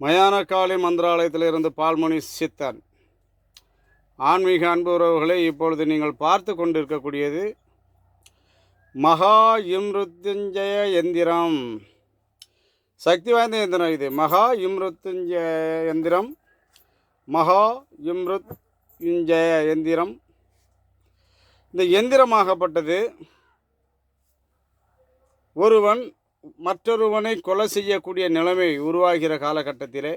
மயானக்காளி மந்திராலயத்திலிருந்து பால்மணி சித்தன். ஆன்மீக அன்பு உறவுகளை இப்பொழுது நீங்கள் பார்த்து கொண்டிருக்கக்கூடியது மகா இம்ருத்யுஞ்சய எந்திரம். சக்தி வாய்ந்த எந்திரம் இது. மகா இம்ருத்யுஞ்சய எந்திரம். மகா இம்ருத்யுஞ்சய எந்திரம். இந்த எந்திரமாகப்பட்டது ஒருவன் மற்றொருவனை கொலை செய்யக்கூடிய நிலைமை உருவாகிற காலகட்டத்திலே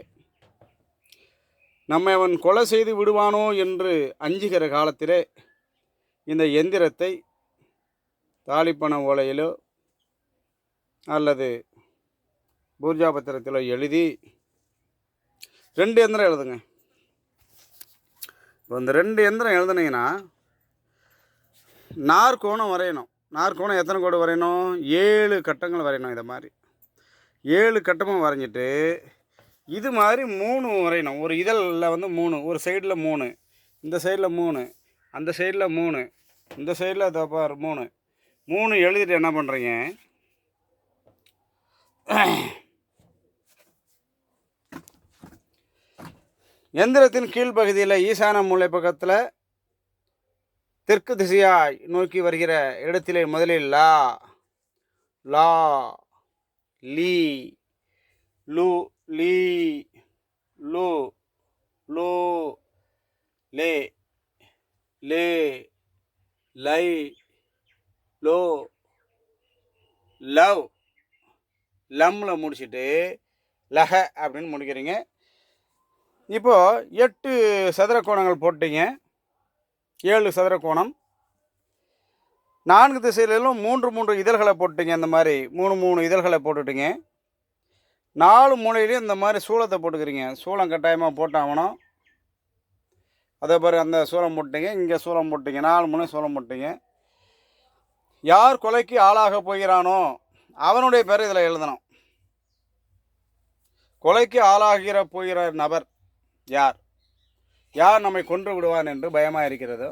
நம்மை அவன் கொலை செய்து விடுவானோ என்று அஞ்சுகிற காலத்திலே இந்த எந்திரத்தை தாலிப்பண ஓலையிலோ அல்லது பூர்ஜா பத்திரத்திலோ எழுதி ரெண்டு எந்திரம் எழுதுங்க. இப்போ இந்த ரெண்டு எந்திரம் எழுதுனீங்கன்னா நாற்கோணம் வரையணும். நாற்கோணம் எத்தனை கோடு வரையணும்? ஏழு கட்டங்கள் வரையணும் இதை மாதிரி. ஏழு கட்டமும் வரைஞ்சிட்டு இது மாதிரி மூணு வரையணும். ஒரு இதழில் வந்து மூணு ஒரு சைடில் மூணு இந்த சைடில் மூணு அந்த சைடில் மூணு இந்த சைடில் தப்பார் மூணு. மூணு எழுதிட்டு என்ன பண்ணுறீங்க எந்திரத்தின் கீழ்ப்பகுதியில் ஈசான மூலை பக்கத்தில் தெற்கு திசையாய் நோக்கி வருகிற இடத்திலே முதலில் லா லா லீ லு லீ லு லோ லே லே லை லோ லவ். லம்ல முடிச்சுட்டு லஹ அப்படின்னு முடிக்கிறீங்க. இப்போது எட்டு சதுர கோணங்கள் போட்டீங்க. ஏழு சதுர கோணம். நான்கு திசையிலும் மூன்று மூன்று இதழ்களை போட்டுங்க இந்த மாதிரி. மூணு மூணு இதழ்களை போட்டுட்டீங்க. நாலு மூலையிலையும் இந்த மாதிரி சூளத்தை போட்டுக்கிறீங்க. சூளம் கட்டாயமாக போட்டாகணும். அதே மாதிரி அந்த சூளம் போட்டீங்க இங்கே சூளம் போட்டீங்க நாலு மூணு சூளம் போட்டீங்க. யார் கொலைக்கு ஆளாக போகிறானோ அவனுடைய பேர் இதில் எழுதணும். கொலைக்கு ஆளாகிற போகிற நபர் யார்? யார் நம்மை கொன்று விடுவான் என்று பயமாக இருக்கிறதோ?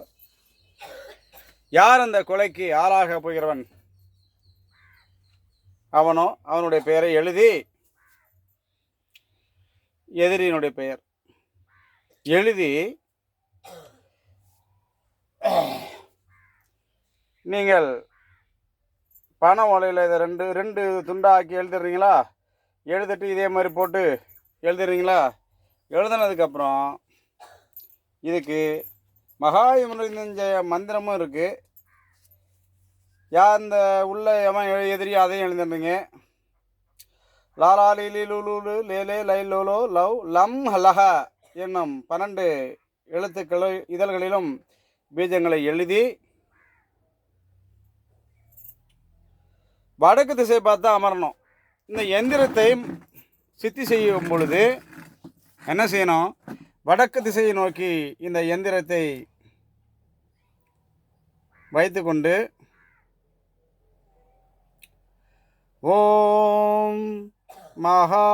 யார் அந்த கொலைக்கு ஆளாக போகிறவன்? அவனோ அவனுடைய பெயரை எழுதி எதிரியினுடைய பெயர். எழுதி நீங்கள் பண ஓலையில் இதை ரெண்டு ரெண்டு துண்டாக்கி எழுதிடுறீங்களா? எழுதிட்டு இதே மாதிரி போட்டு எழுதிடுறீங்களா? எழுதுனதுக்கப்புறம் இதுக்கு மகாயுமருஞ்சய மந்திரமும் இருக்குது யா இந்த உள்ள எவன் எழு- எதிரியோ அதையும் எழுந்துடுறீங்க லாலா லீலி லூலு லேலே லை லோலோ லவ் லம் ஹலஹ என்னும் பன்னெண்டு எழுத்துக்களை இதழ்களிலும் பீஜங்களை எழுதி வடக்கு திசை பார்த்து அமரணும். இந்த எந்திரத்தை சித்தி செய்யும் பொழுது என்ன செய்யணும்? வடக்கு திசையை நோக்கி இந்த எந்திரத்தை வைத்துக்கொண்டு ஓம் மகா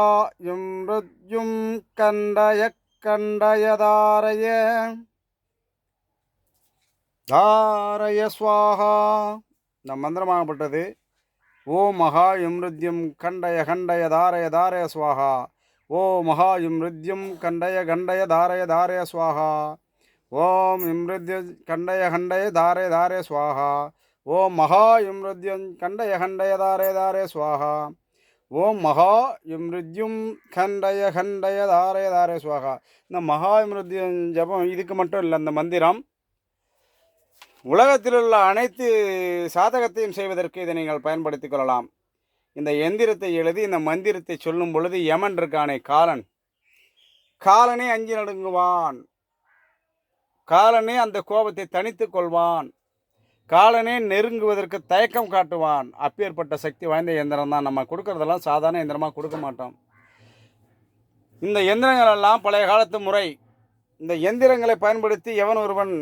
யும் ருத்யும் கண்டய கண்டயதாரய தாரய சுவாகா. நம் மந்திரமாகப்பட்டது ஓம் மகா யும்ருத்யம் கண்டய கண்டய தாரய தாரய சுவாகா. ஓ மகா இம்ருத்யம் கண்டய கண்டய தாரய தாரய சுவாகா ஓம் இம்ருத்ய கண்டய கண்டய தாரய தாரய சுவாகா ஓம் மகா இம்ருத்யம் கண்டய கண்டய தாரய தாரய சுவாகா ஓம் மகா இம்ருத்யும் கண்டய கண்டய தாரய தாரய சுவாகா இந்த மகா இம்ருத்யம் ஜபம் இதுக்கு மட்டும் இல்லை இந்த மந்திரம். உலகத்தில் உள்ள அனைத்து சாதகத்தையும் செய்வதற்கு இதை நீங்கள் பயன்படுத்திக் கொள்ளலாம். இந்த எந்திரத்தை எழுதி இந்த மந்திரத்தை சொல்லும் பொழுது யமன் இருக்கானே காலன். காலனே அஞ்சி நடுங்குவான். காலனே அந்த கோபத்தை தனித்து கொள்வான். காலனே நெருங்குவதற்கு தயக்கம் காட்டுவான். அப்பேற்பட்ட சக்தி வாய்ந்த எந்திரம் தான். நம்ம கொடுக்கறதெல்லாம் சாதாரண எந்திரமாக கொடுக்க மாட்டோம். இந்த எந்திரங்கள் எல்லாம் பழைய காலத்து முறை. இந்த எந்திரங்களை பயன்படுத்தி எவன் ஒருவன்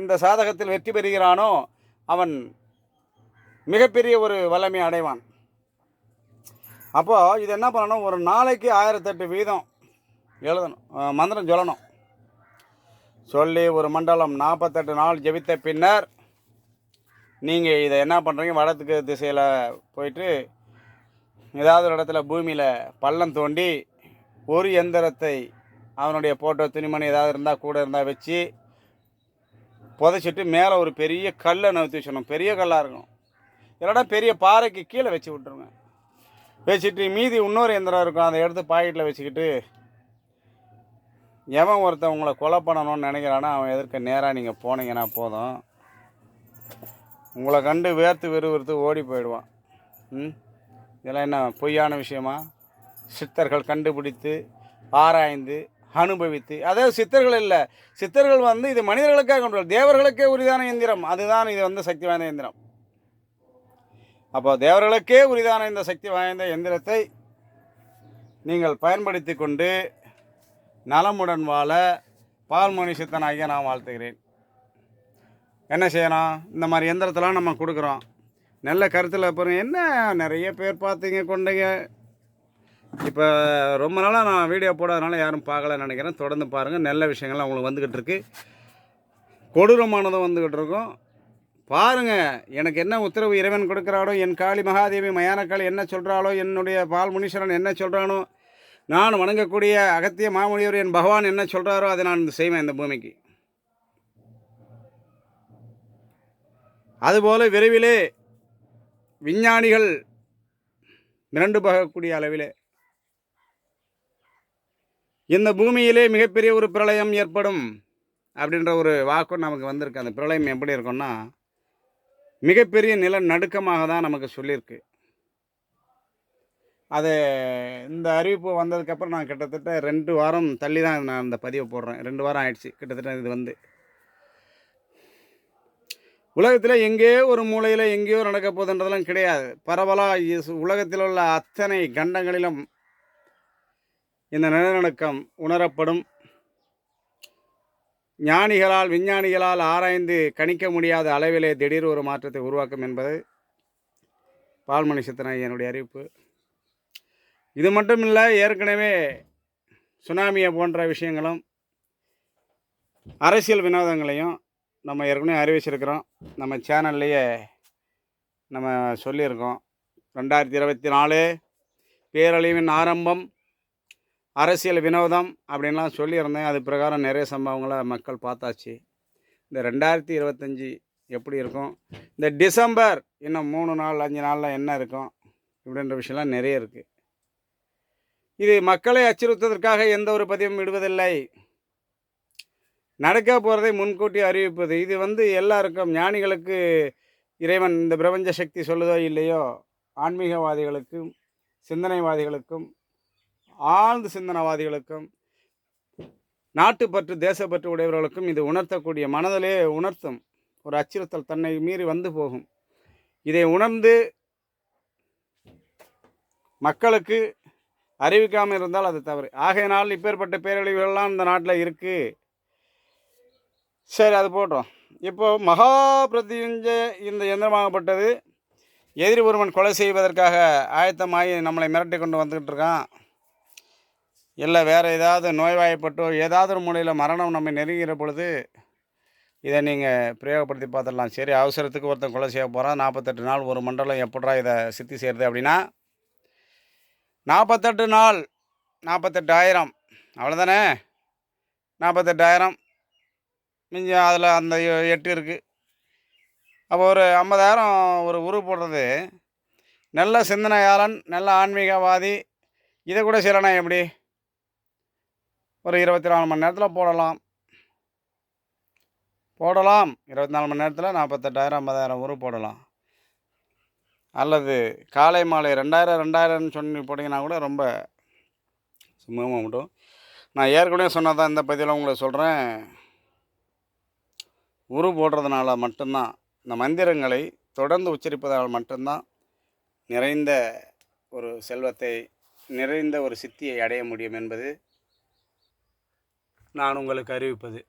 இந்த சாதகத்தில் வெற்றி பெறுகிறானோ அவன் மிகப்பெரிய ஒரு வல்லமை அடைவான். அப்போது இது என்ன பண்ணணும்? ஒரு நாளைக்கு ஆயிரத்தெட்டு வீதம் எழுதணும். மந்திரம் சொல்லணும். சொல்லி ஒரு மண்டலம் நாற்பத்தெட்டு நாள் ஜெபித்த பின்னர் நீங்கள் இதை என்ன பண்ணுறீங்க வடத்துக்கு திசையில் போயிட்டு ஏதாவது ஒரு இடத்துல பூமியில் பள்ளம் தோண்டி ஒரு எந்திரத்தை அவனுடைய போட்டோ துணிமணி ஏதாவது இருந்தால் கூட இருந்தால் வச்சு புதைச்சிட்டு மேலே ஒரு பெரிய கல்லை நவுத்தி வச்சிடணும். பெரிய கல்லாக இருக்கணும். இல்லைனா பெரிய பாறைக்கு கீழே வச்சு விட்ருங்க வச்சுட்டு மீதி இன்னொரு எந்திரம் இருக்கும். அதை எடுத்து பாக்கெட்டில் வச்சுக்கிட்டு எவன் ஒருத்தன் உங்களை கொலை பண்ணணும்னு நினைக்கிறானோ அவன் எதிர்க்க நேராக நீங்கள் போனீங்கன்னா போதும். உங்களை கண்டு வேர்த்து விறுவிறுத்து ஓடி போயிடுவான். ம்? இதெல்லாம் என்ன பொய்யான விஷயமா? சித்தர்கள் கண்டுபிடித்து ஆராய்ந்து அனுபவித்து. அதாவது சித்தர்கள் இல்லை. சித்தர்கள் வந்து இது மனிதர்களுக்காக கொண்டு தேவர்களுக்கே உரிதான எந்திரம் அதுதான் இது வந்து சக்தி வாய்ந்த எந்திரம் அப்போ தேவர்களுக்கே உரிதான இந்த சக்தி வாய்ந்த எந்திரத்தை நீங்கள் பயன்படுத்தி கொண்டு நலமுடன் வாழ பால்மணி சித்தனாகிய நான் வாழ்த்துகிறேன். என்ன செய்யணும்? இந்த மாதிரி எந்திரத்தெல்லாம் நம்ம கொடுக்குறோம். நல்ல கருத்தில் அப்புறம் என்ன? நிறைய பேர் பார்த்தீங்க கொண்டீங்க. இப்போ ரொம்ப நாளாக நான் வீடியோ போடாதனால யாரும் பார்க்கலன்னு நினைக்கிறேன். தொடர்ந்து பாருங்கள் நல்ல விஷயங்கள்லாம் உங்களுக்கு வந்துக்கிட்டு இருக்கு. கொடூரமானதும் வந்துக்கிட்டு இருக்கும். பாருங்கள் எனக்கு என்ன உத்தரவு இறைவன் கொடுக்குறாளோ என் காளி மகாதேவி மயானக்காளி என்ன சொல்கிறாளோ என்னுடைய பால் முனீஸ்வரன் என்ன சொல்கிறானோ நான் வணங்கக்கூடிய அகத்திய மாமுனிவர் என் பகவான் என்ன சொல்கிறாரோ அதை நான் செய்வேன் இந்த பூமிக்கு. அதுபோல் விரைவிலே விஞ்ஞானிகள் மிரண்டு போகக்கூடிய அளவிலே இந்த பூமியிலே மிகப்பெரிய ஒரு பிரளயம் ஏற்படும் அப்படின்ற ஒரு வாக்கு நமக்கு வந்திருக்கு. அந்த பிரளயம் எப்படி இருக்கும்னா மிகப்பெரிய நிலநடுக்கமாக தான் நமக்கு சொல்லியிருக்கு. அது இந்த அறிவிப்பு வந்ததுக்கப்புறம் நான் கிட்டத்தட்ட ரெண்டு வாரம் தள்ளி தான் நான் இந்த பதிவை போடுறேன். ரெண்டு வாரம் ஆயிடுச்சு. கிட்டத்தட்ட இது வந்து. உலகத்தில் எங்கேயோ ஒரு மூலையில் எங்கேயோ நடக்க போகுதுன்றதெல்லாம் கிடையாது. பரவலாக உலகத்தில் உள்ள அத்தனை கண்டங்களிலும் இந்த நிலநடுக்கம் உணரப்படும். ஞானிகளால் விஞ்ஞானிகளால் ஆராய்ந்து கணிக்க முடியாத அளவிலே திடீர் ஒரு மாற்றத்தை உருவாக்கும் என்பது பால்மணி சித்தனையனுடைய அறிவிப்பு. இது மட்டும் இல்லை ஏற்கனவே சுனாமியை போன்ற விஷயங்களும் அரசியல் வினோதங்களையும் நம்ம ஏற்கனவே அறிவிச்சிருக்கிறோம். நம்ம சேனல்லையே நம்ம சொல்லியிருக்கோம். ரெண்டாயிரத்தி இருபத்தி நாலு பேரழிவின் ஆரம்பம் அரசியல் வினோதம் அப்படின்லாம் சொல்லியிருந்தேன். அது பிரகாரம் நிறைய சம்பவங்களை மக்கள் பார்த்தாச்சு. இந்த ரெண்டாயிரத்தி இருபத்தஞ்சி எப்படி இருக்கும்? இந்த டிசம்பர் இன்னும் மூணு நாள் அஞ்சு நாளில் என்ன இருக்கும்? இப்படின்ற விஷயம்லாம் நிறைய இருக்குது இது மக்களை அச்சுறுத்துவதற்காக எந்த ஒரு பதிவும் விடுவதில்லை. நடக்க போகிறதை முன்கூட்டி அறிவிப்பது. இது வந்து எல்லாருக்கும் ஞானிகளுக்கு இறைவன் இந்த பிரபஞ்ச சக்தி சொல்லுதோ இல்லையோ ஆன்மீகவாதிகளுக்கும் சிந்தனைவாதிகளுக்கும் ஆழ்ந்த சிந்தனைவாதிகளுக்கும் நாட்டுப்பற்று தேசப்பற்று உடையவர்களுக்கும் இது உணர்த்தக்கூடிய மனதிலே உணர்த்தும் ஒரு அச்சுறுத்தல் தன்னை மீறி வந்து போகும். இதை உணர்ந்து மக்களுக்கு அறிவிக்காமல் இருந்தால் அது தவறு. ஆகையினால் இப்பேற்பட்ட பேரழிவுகள்லாம் இந்த நாட்டில் இருக்குது சரி அது போட்டோம் இப்போ மகா பிரதிஞ்ச இந்த எந்திரமாகப்பட்டது எதிரி ஒருவன் கொலை செய்வதற்காக ஆயத்தமாகி நம்மளை மிரட்டி கொண்டு வந்துக்கிட்டு இருக்கான். இல்லை வேறு ஏதாவது நோய்வாய்ப்பட்டோ ஏதாவது ஒரு முறையில் மரணம் நம்ம நெருங்கிற பொழுது இதை நீங்கள் பிரயோகப்படுத்தி பார்த்துடலாம். சரி அவசரத்துக்கு ஒருத்தன் கொலை செய்ய போகிறான் நாற்பத்தெட்டு நாள் ஒரு மண்டலம் எப்படா இதை சித்தி செய்கிறது அப்படின்னா நாற்பத்தெட்டு நாள் நாற்பத்தெட்டாயிரம் அவ்வளோதானே நாற்பத்தெட்டாயிரம் மிஞ்சி அதில் அந்த எட்டு இருக்குது அப்போ ஒரு ஐம்பதாயிரம் ஒரு உரு போடுறது. நல்ல சிந்தனையாளன் நல்ல ஆன்மீகவாதி. இதை கூட செய்யலாம் எப்படி? ஒரு இருபத்தி நாலு மணி நேரத்தில் போடலாம். போடலாம். இருபத்தி நாலு மணி நேரத்தில் நாற்பத்தெட்டாயிரம் ஐம்பதாயிரம் உரு போடலாம். அல்லது காலை மாலை ரெண்டாயிரம் ரெண்டாயிரம்னு சொல்லி போட்டிங்கன்னா கூட ரொம்ப சுமூகமாக மட்டும். நான் ஏற்கனவே சொன்னதான் இந்த பதிவில் உங்களை சொல்கிறேன் உரு போடுறதுனால மட்டும்தான் இந்த மந்திரங்களை தொடர்ந்து உச்சரிப்பதால் மட்டும்தான் நிறைந்த ஒரு செல்வத்தை நிறைந்த ஒரு சித்தியை அடைய முடியும் என்பது நான் உங்களுக்கு அறிவிப்பது.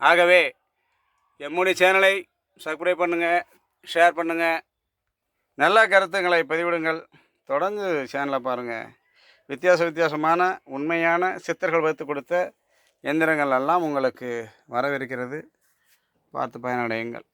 ஆகவே எம்முடைய சேனலை சப்ஸ்கிரைப் பண்ணுங்கள் ஷேர் பண்ணுங்கள் நல்ல கருத்துங்களை பதிவிடுங்கள். தொடர்ந்து சேனலை பாருங்கள் வித்தியாச வித்தியாசமான உண்மையான சித்தர்கள் வைத்து கொடுத்த எந்திரங்கள் எல்லாம் உங்களுக்கு வரவிருக்கிறது. பார்த்து பயனடையுங்கள்.